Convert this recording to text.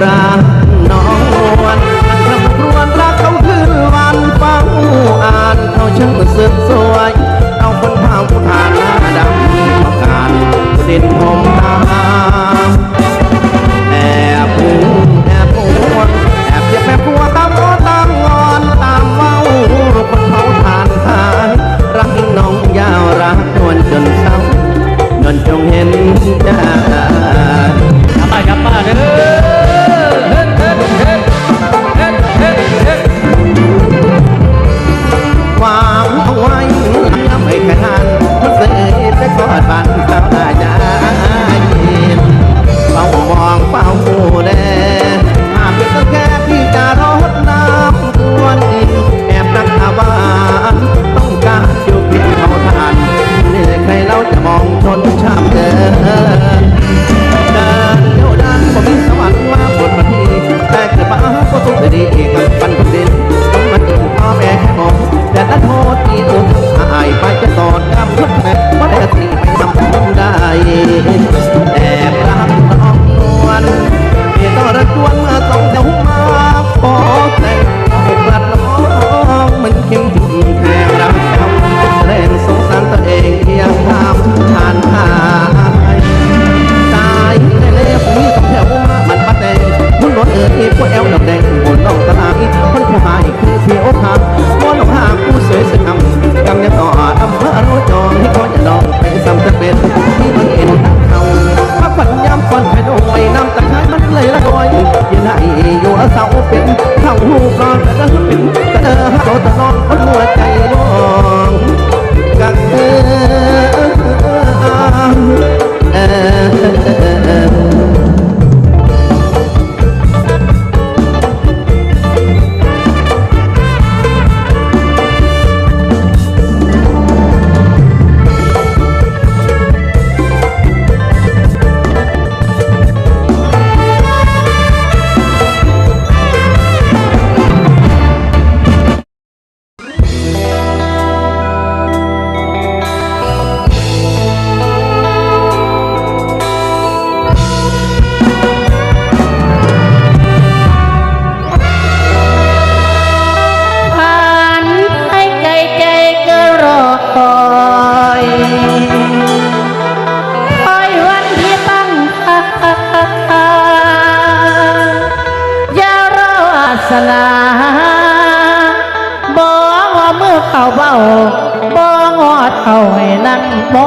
ราก ดีกับปันคนดินต้องมาถึงพ่อแม่แค่มองแต่ละโทษที่อุทอายไปจะตอดกำทุกแม่ว่าได้สิไปทำได้แต่รักน้องนวลที่ต้องระจวนมาส่งเจ้ามาขอแต่งให้กลัดน้องมันเข้มแข็งรักเจ้าแสดงสงสารตัวเองเพียงทำทานหายตายในเล็บมีสองแถวมามันปัดแดงมุนรถเอ๋ยพวกแอลดอกแดง คนผู้หายคือเสียวทางมอนหลงหางผู้สวยสกำกำยังต่ออำเภอรู้จองให้คนอย่าลองไปซ้ำจะเป็นที่มันเห็นเขาพักฝันย้ำฝันไปโดยน้ำตะไคร้มันเลยละลอยยืนให้อยู่เสาเป็นเข้าหูกรอนแต่เดินเป็นแต่เดินเขาตะนอนคนหัวใจลอน สนาบอกว่าเมื่อเขาเบาบ่งอดเขาให้นั่งบ่